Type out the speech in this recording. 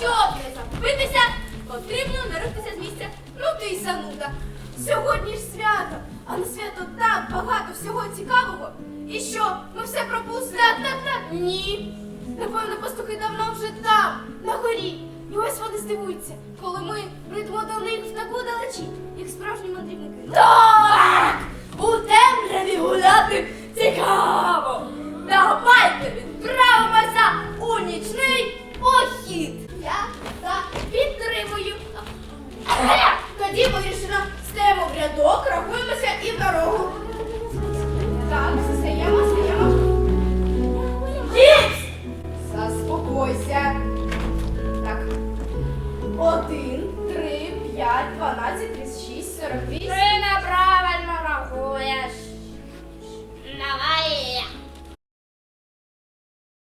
Щоб не забитися, потрібно не рухатися з місця. Ну ти й зануда. Сьогодні ж свято, а на свято так багато всього цікавого. І що, ми все пропустимо? Так, так, так. Ні. Напевно, пастухи давно вже там, на горі. І ось вони здивуються, коли ми прийдемо до них в таку далечі, як справжні мандрівники. Так! У темряві гуляти цікаво! 1, 3, 5, 12, 36, 48,